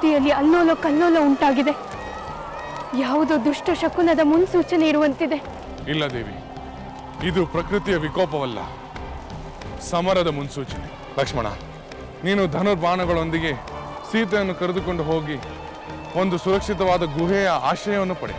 ಪ್ರಕೃತಿಯಲ್ಲಿ ಅಲ್ಲೋಲ ಕಲ್ಲೋಲ ಉಂಟಾಗಿದೆ. ಯಾವುದೋ ದುಷ್ಟ ಶಕುನದ ಮುನ್ಸೂಚನೆ ಇರುವಂತಿದೆ. ಇಲ್ಲ ದೇವಿ, ಇದು ಪ್ರಕೃತಿಯ ವಿಕೋಪವಲ್ಲ. ಸಮರದ ಮುನ್ಸೂಚನೆ. ಲಕ್ಷ್ಮಣ, ನೀನು ಧನುರ್ಬಾಣಗಳೊಂದಿಗೆ ಸೀತೆಯನ್ನು ಕರೆದುಕೊಂಡು ಹೋಗಿ ಒಂದು ಸುರಕ್ಷಿತವಾದ ಗುಹೆಯ ಆಶ್ರಯವನ್ನು ಪಡೆ.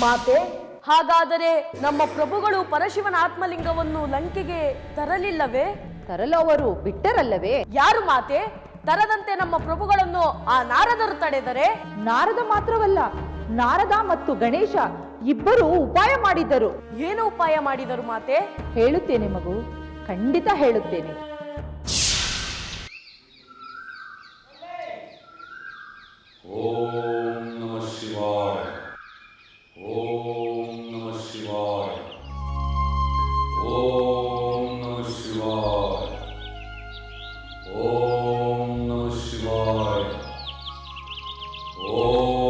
ಮಾತೆ? ಹಾಗಾದರೆ ನಮ್ಮ ಪ್ರಭುಗಳು ಪರಶಿವನ ಆತ್ಮಲಿಂಗವನ್ನು ಲಂಕೆಗೆ ತರಲಿಲ್ಲವೇ? ತರಲು ಅವರು ಬಿಟ್ಟರಲ್ಲವೇ? ಯಾರು ಮಾತೆ? ತರದಂತೆ ನಮ್ಮ ಪ್ರಭುಗಳನ್ನು ಆ ನಾರದರು ತಡೆದರೆ? ನಾರದ ಮಾತ್ರವಲ್ಲ ನಾರದ ಮತ್ತು ಗಣೇಶ ಇಬ್ಬರು ಉಪಾಯ ಮಾಡಿದ್ದರು ಏನು ಉಪಾಯ ಮಾಡಿದರು ಮಾತೆ? ಹೇಳುತ್ತೇನೆ ಮಗು ಖಂಡಿತ ಹೇಳುತ್ತೇನೆ. ಓಂ ನಮಃ ಶಿವಾಯ. Lord. Oh.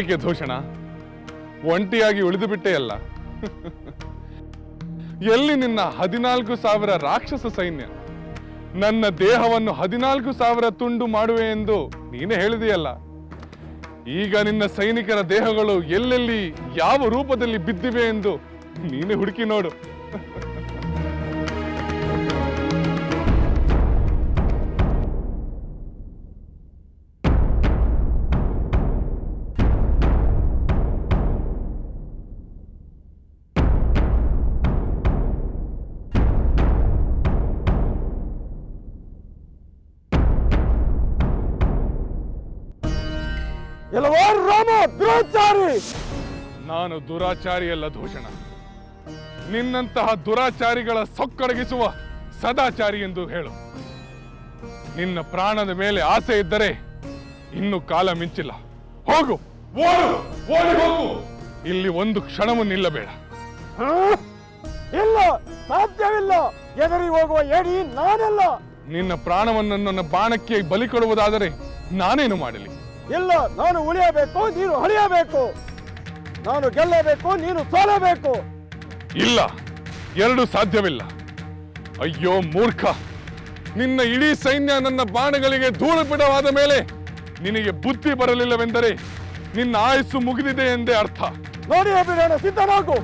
ಏಕೆ ದೂಷಣ? ಒಂಟಿಯಾಗಿ ಉಳಿದು ಬಿಟ್ಟೆ ಅಲ್ಲ. ಎಲ್ಲಿ ನಿನ್ನ ಹದಿನಾಲ್ಕು ಸಾವಿರ ರಾಕ್ಷಸ ಸೈನ್ಯ? ನನ್ನ ದೇಹವನ್ನು ಹದಿನಾಲ್ಕು ಸಾವಿರ ತುಂಡು ಮಾಡುವೆ ಎಂದು ನೀನೇ ಹೇಳಿದೆಯಲ್ಲ. ಈಗ ನಿನ್ನ ಸೈನಿಕರ ದೇಹಗಳು ಎಲ್ಲೆಲ್ಲಿ ಯಾವ ರೂಪದಲ್ಲಿ ಬಿದ್ದಿವೆ ಎಂದು ನೀನೇ ಹುಡುಕಿ ನೋಡು. ಎಲ್ಲವೋ ದುರಾಚಾರಿ! ದ್ರೋಚಾರಿ ನಾನು ದುರಾಚಾರಿಯಲ್ಲ ದೂಷಣ ನಿನ್ನಂತಹ ದುರಾಚಾರಿಗಳ ಸೊಕ್ಕಡಗಿಸುವ ಸದಾಚಾರಿ ಎಂದು ಹೇಳು. ನಿನ್ನ ಪ್ರಾಣದ ಮೇಲೆ ಆಸೆ ಇದ್ದರೆ ಇನ್ನು ಕಾಲ ಮಿಂಚಿಲ್ಲ. ಹೋಗು! ಓಡು! ಓಡಿ ಹೋಗು! ಇಲ್ಲಿ ಒಂದು ಕ್ಷಣವೂ ನಿಲ್ಲಬೇಡ. ಇಲ್ಲ! ಸಾಧ್ಯವಿಲ್ಲ! ಎದರಿ ಹೋಗುವ ಏಡಿ ನಾನಲ್ಲ! ನಿನ್ನ ಪ್ರಾಣವನ್ನು ನನ್ನ ಬಾಣಕ್ಕೆ ಬಲಿ ಕೊಡುವುದಾದರೆ ನಾನೇನು ಮಾಡಲಿ? ಇಲ್ಲ ನಾನು ಉಳಿಯಬೇಕು ನೀನು ಅಳಿಯಬೇಕು ನಾನು ಗೆಲ್ಲಬೇಕು ನೀನು ಸೋಲಬೇಕು. ಇಲ್ಲ ಎರಡು ಸಾಧ್ಯವಿಲ್ಲ. ಅಯ್ಯೋ ಮೂರ್ಖ ನಿನ್ನ ಇಡೀ ಸೈನ್ಯ ನನ್ನ ಬಾಣಗಳಿಗೆ ಧೂಳು ಬಿಡವಾದ ಮೇಲೆ ನಿನಗೆ ಬುದ್ಧಿ ಬರಲಿಲ್ಲವೆಂದರೆ ನಿನ್ನ ಆಯಸ್ಸು ಮುಗಿದಿದೆ ಎಂದೇ ಅರ್ಥ. ನೋಡಿ ಬಿಡೋಣ ಸಿದ್ಧನಾಗು.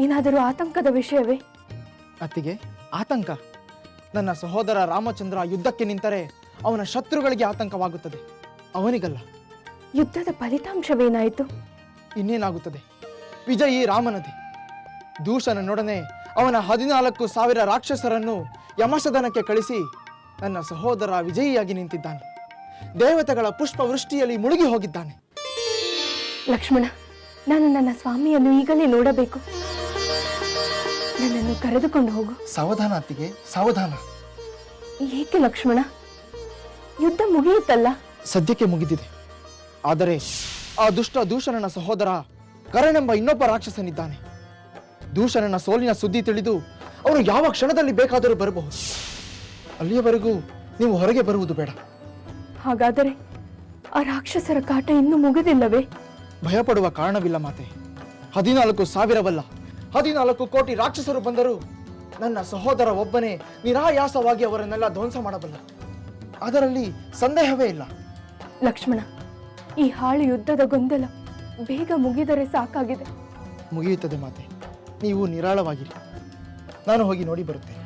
ಏನಾದರೂ ಆತಂಕದ ವಿಷಯವೇ? ಅತ್ತಿಗೆ ಆತಂಕ. ನನ್ನ ಸಹೋದರ ರಾಮಚಂದ್ರ ಯುದ್ಧಕ್ಕೆ ನಿಂತರೆ ಅವನ ಶತ್ರುಗಳಿಗೆ ಆತಂಕವಾಗುತ್ತದೆ. ಅವನಿಗಲ್ಲ. ಯುದ್ಧದ ಫಲಿತಾಂಶವೇನಾಯಿತು? ಇನ್ನೇನಾಗುತ್ತದೆ? ವಿಜಯಿ ರಾಮನದೇ. ದೂಷಣನೊಡನೆ ಅವನ ಹದಿನಾಲ್ಕು ಸಾವಿರ ರಾಕ್ಷಸರನ್ನು ಯಮಸದನಕ್ಕೆ ಕಳಿಸಿ ನನ್ನ ಸಹೋದರ ವಿಜಯಿಯಾಗಿ ನಿಂತಿದ್ದಾನೆ. ದೇವತೆಗಳ ಪುಷ್ಪವೃಷ್ಟಿಯಲ್ಲಿ ಮುಳುಗಿ ಹೋಗಿದ್ದಾನೆ. ಲಕ್ಷ್ಮಣ ನಾನು ನನ್ನ ಸ್ವಾಮಿಯನ್ನು ಈಗಲೇ ನೋಡಬೇಕು. ನನ್ನನ್ನು ಕರೆದುಕೊಂಡು ಹೋಗು. ಸಾವಧಾನ ಅತ್ತಿಗೆ ಸಾವಧಾನ. ಏಕೆ ಲಕ್ಷ್ಮಣ? ಯುದ್ಧ ಮುಗಿಯುತ್ತಲ್ಲ? ಸದ್ಯಕ್ಕೆ ಮುಗಿದಿದೆ. ಆದರೆ ಆ ದುಷ್ಟ ದೂಷಣನ ಸಹೋದರ ಕರಣೆಂಬ ಇನ್ನೊಬ್ಬ ರಾಕ್ಷಸನಿದ್ದಾನೆ. ದೂಷಣನ ಸೋಲಿನ ಸುದ್ದಿ ತಿಳಿದು ಅವನು ಯಾವ ಕ್ಷಣದಲ್ಲಿ ಬೇಕಾದರೂ ಬರಬಹುದು. ಅಲ್ಲಿಯವರೆಗೂ ನೀವು ಹೊರಗೆ ಬರುವುದು ಬೇಡ. ಹಾಗಾದರೆ ಆ ರಾಕ್ಷಸರ ಕಾಟ ಇನ್ನೂ ಮುಗಿದಿಲ್ಲವೇ? ಭಯಪಡುವ ಕಾರಣವಿಲ್ಲ ಮಾತೆ. ಹದಿನಾಲ್ಕು ಸಾವಿರವಲ್ಲ. ಹದಿನಾಲ್ಕು ಕೋಟಿ ರಾಕ್ಷಸರು ಬಂದರು ನನ್ನ ಸಹೋದರ ಒಬ್ಬನೇ ನಿರಾಯಾಸವಾಗಿ ಅವರನ್ನೆಲ್ಲ ಧ್ವಂಸ ಮಾಡಬಲ್ಲ. ಅದರಲ್ಲಿ ಸಂದೇಹವೇ ಇಲ್ಲ. ಲಕ್ಷ್ಮಣ ಈ ಹಾಳು ಯುದ್ಧದ ಗೊಂದಲ ಬೇಗ ಮುಗಿದರೆ ಸಾಕಾಗಿದೆ. ಮುಗಿಯುತ್ತದೆ ಮಾತೆ. ನೀವು ನಿರಾಳವಾಗಿರಿ. ನಾನು ಹೋಗಿ ನೋಡಿ ಬರುತ್ತೇನೆ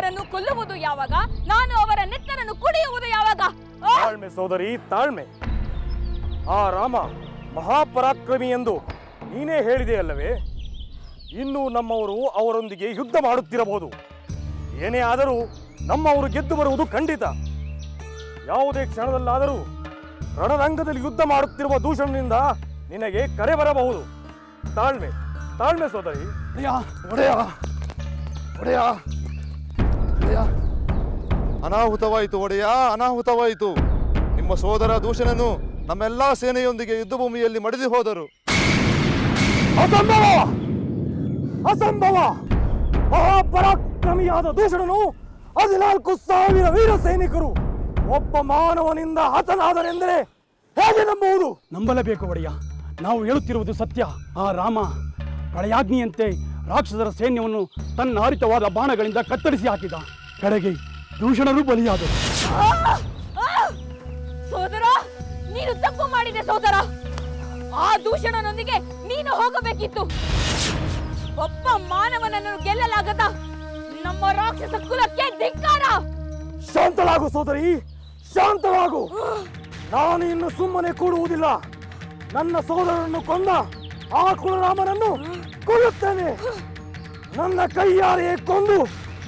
ಅವರನ್ನು ಕೊಲ್ಲುವುದು ಯಾವಾಗ? ನಾನು ಅವರ ನೆತ್ತರನ್ನು ಕುಡಿಯುವುದು ಯಾವಾಗ? ಆ! ತಾಳ್ಮೆ ಸೋದರಿ ತಾಳ್ಮೆ. ಆ ರಾಮ ಮಹಾಪರಾಕ್ರಮಿ ಎಂದು ನೀನೇ ಹೇಳಿದೆ ಅಲ್ಲವೇ? ಇನ್ನು ನಮ್ಮವರು ಅವರೊಂದಿಗೆ ಯುದ್ಧ ಮಾಡುತ್ತಿರಬಹುದು. ಏನೇ ಆದರೂ ನಮ್ಮವರು ಗೆದ್ದು ಬರುವುದು ಖಂಡಿತ. ಯಾವುದೇ ಕ್ಷಣದಲ್ಲಾದರೂ ರಣರಂಗದಲ್ಲಿ ಯುದ್ಧ ಮಾಡುತ್ತಿರುವ ದೂಷಣನಿಂದ ನಿನಗೆ ಕರೆ ಬರಬಹುದು. ತಾಳ್ಮೆ ತಾಳ್ಮೆ ಸೋದರಿ. ಒಡೆಯ ಒಡೆಯ ಒಡೆಯ. ಅನಾಹುತವಾಯಿತು ಒಡೆಯ ಅನಾಹುತವಾಯಿತು. ನಿಮ್ಮ ಸೋದರ ದೂಷಣನು ನಮ್ಮೆಲ್ಲಾ ಸೇನೆಯೊಂದಿಗೆ ಯುದ್ಧ ಭೂಮಿಯಲ್ಲಿ ಮಡಿದು ಹೋದರು. ಅಸಂಭವ! ಅಸಂಭವ! ಮಹಾಪರಾಕ್ರಮಿಯಾದ ದೂಷಣನು ಹದಿನಾಲ್ಕು ಸಾವಿರ ವೀರ ಸೈನಿಕರು ಒಬ್ಬ ಮಾನವನಿಂದ ಹತನಾದನೆಂದರೆ ಹೇಗೆ ನಂಬುವುದು? ನಂಬಲೇಬೇಕು ಒಡೆಯ. ನಾವು ಹೇಳುತ್ತಿರುವುದು ಸತ್ಯ. ಆ ರಾಮ ಪ್ರಳಯಾಗ್ನಿಯಂತೆ ರಾಕ್ಷಸರ ಸೈನ್ಯವನ್ನು ತನ್ನ ಹರಿತವಾದ ಬಾಣಗಳಿಂದ ಕತ್ತರಿಸಿ ಹಾಕಿದ. ಕಡೆಗೆ ದೂಷಣರು ಬಲಿಯಾದರು! ಸೋದರ ನೀನು ತಪ್ಪು ಮಾಡಿದೆ ಸೋದರ. ಆ ದೂಷಣನೊಂದಿಗೆ ನೀನು ಹೋಗಬೇಕಿತ್ತು. ಒಬ್ಬ ಮಾನವನನ್ನು ಗೆಲ್ಲಲಾಗದ ನಮ್ಮ ರಾಕ್ಷಸ ಕುಲಕ್ಕೆ ಧಿಕ್ಕಾರ. ಶಾಂತವಾಗು ಸೋದರಿ ಶಾಂತವಾಗು ನಾನು ಇನ್ನು ಸುಮ್ಮನೆ ಕೂಡುವುದಿಲ್ಲ. ನನ್ನ ಸೋದರನನ್ನು ಕೊಂದ ಆ ಕುಲರಾಮನನ್ನು ಕೊಲ್ಲುತ್ತೇನೆ. ನನ್ನ ಕೈಯಾರೆಯೇ ಕೊಂದು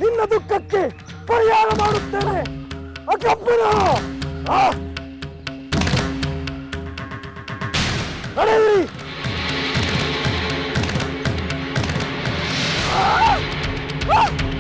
ನಿನ್ನ ದುಃಖಕ್ಕೆ ಪರಿಹಾರ ಮಾಡುತ್ತೇನೆ ಅಕಪ್ಪನ ಆ! ನಡೆಯಿರಿ ಏನಿದು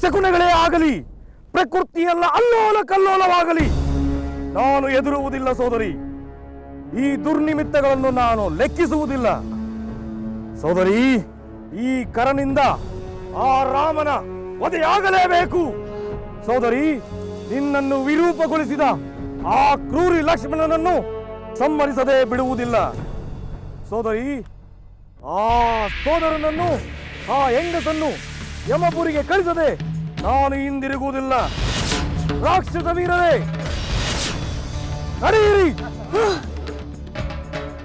ಶಕುನಗಳೇ ಆಗಲಿ, ಪ್ರಕೃತಿಯೆಲ್ಲ ಅಲ್ಲೋಲ ಕಲ್ಲೋಲವಾಗಲಿ ನಾನು ಎದುರುವುದಿಲ್ಲ ಸೋದರಿ. ಈ ದುರ್ನಿಮಿತ್ತಗಳನ್ನು ನಾನು ಲೆಕ್ಕಿಸುವುದಿಲ್ಲ. ಸೋದರಿ, ಈ ಕರನಿಂದ ಆ ರಾಮನ ವಧೆಯಾಗಲೇಬೇಕು. ಸೋದರಿ, ನಿನ್ನನ್ನು ವಿರೂಪಗೊಳಿಸಿದ ಆ ಕ್ರೂರಿ ಲಕ್ಷ್ಮಣನನ್ನು ಸಮ್ಮರಿಸದೆ ಬಿಡುವುದಿಲ್ಲ. ಸೋದರಿ, ಆ ಸೋದರನನ್ನು, ಆ ಹೆಂಗಸನ್ನು ಯಮಪುರಿಗೆ ಕಳಿಸದೆ ನಾನು ಹಿಂದಿರುಗುವುದಿಲ್ಲ. ರಾಕ್ಷಸ ವೀರರೇ ನಡೆಯಿರಿ.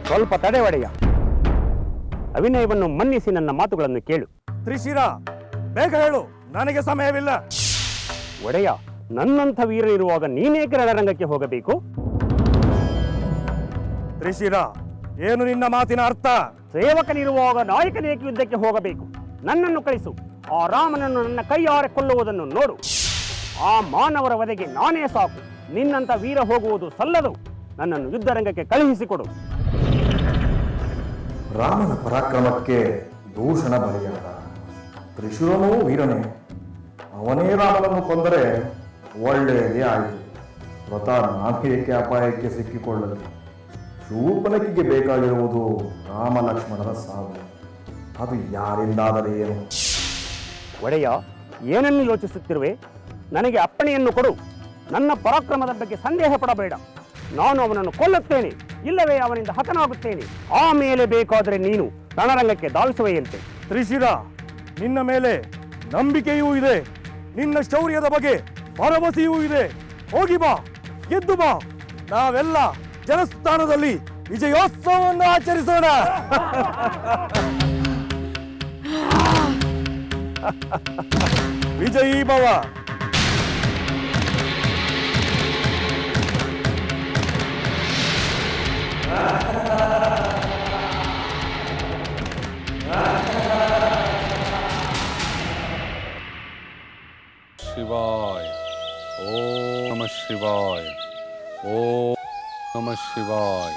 ಸ್ವಲ್ಪ ತಡೆ ಒಡೆಯ. ಅವಿನಯವನ್ನು ಮನ್ನಿಸಿ ನನ್ನ ಮಾತುಗಳನ್ನು ಕೇಳು. ತ್ರಿಶಿರ ಬೇಗ ಹೇಳು ನನಗೆ ಸಮಯವಿಲ್ಲ. ಒಡೆಯ ನನ್ನಂಥ ವೀರ ಇರುವಾಗ ನೀನೇಕೆ ರಣರಂಗಕ್ಕೆ ಹೋಗಬೇಕು? ತ್ರಿಶಿರ ಏನು ನಿನ್ನ ಮಾತಿನ ಅರ್ಥ? ಸೇವಕನಿರುವಾಗ ನಾಯಕನೇಕೆ ಯುದ್ಧಕ್ಕೆ ಹೋಗಬೇಕು. ನನ್ನನ್ನು ಕಳಿಸು. ಆ ರಾಮನನ್ನು ನನ್ನ ಕೈಯಾರೆ ಕೊಲ್ಲುವುದನ್ನು ನೋಡು. ಆ ಮಾನವರ ವಧೆಗೆ ನಾನೇ ಸಾಕು. ನಿನ್ನಂತ ವೀರ ಹೋಗುವುದು ಸಲ್ಲದು. ನನ್ನನ್ನು ಯುದ್ಧರಂಗಕ್ಕೆ ಕಳುಹಿಸಿಕೊಡು. ರಾಮನ ಪರಾಕ್ರಮಕ್ಕೆ ದೂಷಣ ಬಲಿಯಾದ ತ್ರಿಶೂರನೂ ವೀರನೇ. ಅವನೇ ರಾಮನನ್ನು ಕೊಂದರೆ ಒಳ್ಳೆಯದೇ ಆಯಿತು. ವ್ರತ ನಾನೇಕೆ ಅಪಾಯಕ್ಕೆ ಸಿಕ್ಕಿಕೊಳ್ಳಲು ಶೂರ್ಪನಕಿಗೆ ಬೇಕಾಗಿರುವುದು ರಾಮ ಲಕ್ಷ್ಮಣರ ಸಾವು. ಅದು ಯಾರಿಂದಾದರೆ ಏನು? ಒಡೆಯ, ಏನನ್ನು ಯೋಚಿಸುತ್ತಿರುವೆ? ನನಗೆ ಅಪ್ಪಣೆಯನ್ನು ಕೊಡು. ನನ್ನ ಪರಾಕ್ರಮದ ಬಗ್ಗೆ ಸಂದೇಹ ಪಡಬೇಡ. ನಾನು ಅವನನ್ನು ಕೊಲ್ಲುತ್ತೇನೆ. ಇಲ್ಲವೇ ಅವನಿಂದ ಹತನಾಗುತ್ತೇನೆ. ಆಮೇಲೆ ಬೇಕಾದರೆ ನೀನು ರಣರಂಗಕ್ಕೆ ದಾಳಿಸುವೆಯಂತೆ ತ್ರಿಶಿರ, ನಿನ್ನ ಮೇಲೆ ನಂಬಿಕೆಯೂ ಇದೆ. ನಿನ್ನ ಶೌರ್ಯದ ಬಗ್ಗೆ ಭರವಸೆಯೂ ಇದೆ. ಹೋಗಿ ಬಾ ಗೆದ್ದು ಬಾ. ನಾವೆಲ್ಲ ಜನಸ್ಥಾನದಲ್ಲಿ ವಿಜಯೋತ್ಸವವನ್ನು ಆಚರಿಸೋಣ. ವಿಜಯೀ ಭವ ಶಿವಾಯ ಓಂ ನಮ ಶಿವಾಯ ಓಂ ನಮ ಶಿವಾಯ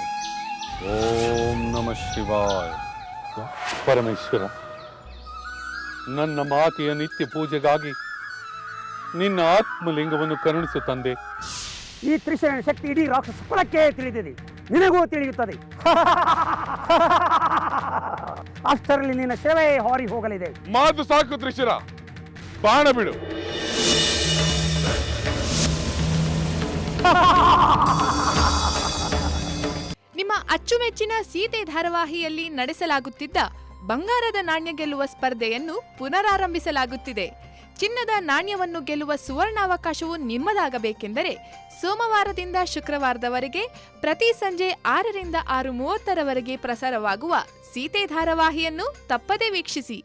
ಓಂ ನಮ ಶಿವಾಯ ಪರಮೇಶ್ವರ ನನ್ನ ಮಾತೆಯ ನಿತ್ಯ ಪೂಜೆಗಾಗಿ ನಿನ್ನ ಆತ್ಮಲಿಂಗವನ್ನು ಕರುಣಿಸು ತಂದೆ. ಈ ತ್ರಿಶರಣ ಶಕ್ತಿ ಇಡೀ ರಾಕ್ಷಸ ಕುಲಕ್ಕೆ ತಿಳಿದಿದೆ. ನಿನಗೂ ತಿಳಿಯುತ್ತದೆ. ಅಷ್ಟರಲ್ಲಿ ನಿನ್ನ ಸೇವೆ ಹಾರಿ ಹೋಗಲಿದೆ. ಮಾತು ಸಾಕು ತ್ರಿಶಿರ ಬಾಣ ಬಿಡು. ನಿಮ್ಮ ಅಚ್ಚುಮೆಚ್ಚಿನ ಸೀತೆ ಧಾರಾವಾಹಿಯಲ್ಲಿ ನಡೆಸಲಾಗುತ್ತಿದ್ದ ಬಂಗಾರದ ನಾಣ್ಯ ಗೆಲ್ಲುವ ಸ್ಪರ್ಧೆಯನ್ನು ಪುನರಾರಂಭಿಸಲಾಗುತ್ತಿದೆ. ಚಿನ್ನದ ನಾಣ್ಯವನ್ನು ಗೆಲ್ಲುವ ಸುವರ್ಣಾವಕಾಶವು ನಿಮ್ಮದಾಗಬೇಕೆಂದರೆ ಸೋಮವಾರದಿಂದ ಶುಕ್ರವಾರದವರೆಗೆ, ಪ್ರತಿ ಸಂಜೆ ಆರರಿಂದ ಆರು ಮೂವತ್ತರವರೆಗೆ ಪ್ರಸಾರವಾಗುವ ಸೀತೆ ಧಾರಾವಾಹಿಯನ್ನು ತಪ್ಪದೇ ವೀಕ್ಷಿಸಿ.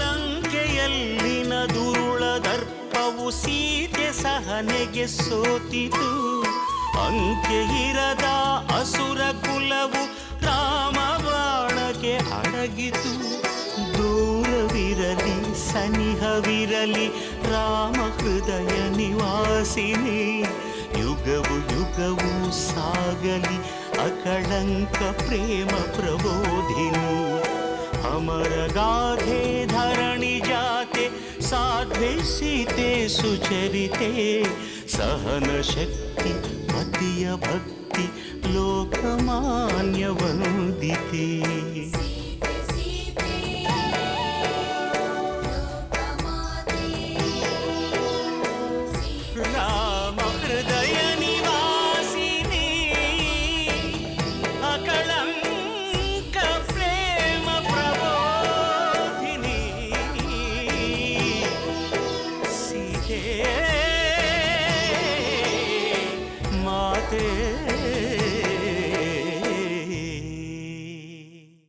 ಲಂಕೆಯಲ್ಲಿನ ದುರುಳ ದರ್ಪವು ಸೀತೆ ಸಹನೆಗೆ ಸೋತಿತು. ಅಂಕೆ ಇರದ ಅಸುರ ಕುಲವು ರಾಮ ಬಾಣಕ್ಕೆ ಅಡಗಿತು ದೂರವಿರಲಿ ಸನಿಹವಿರಲಿ ರಾಮ ಹೃದಯ ನಿವಾಸಿನಿ ಯುಗವು ಯುಗವು ಸಾಗಲಿ ಅಕಳಂಕ ಪ್ರೇಮ ಪ್ರಬೋಧಿನಿ ಅಮರ ಗಾಧೆ ಧರಣಿ ಜಾತೆ ಸಾಧ್ವೆ ಸೀತೆ ಸುಚರಿತೆ ಸಹನ ಶಕ್ತಿ ಪತಿಯ ಭಕ್ತಿ ಲೋಕಮಾನ್ಯ ವಂದಿತೆ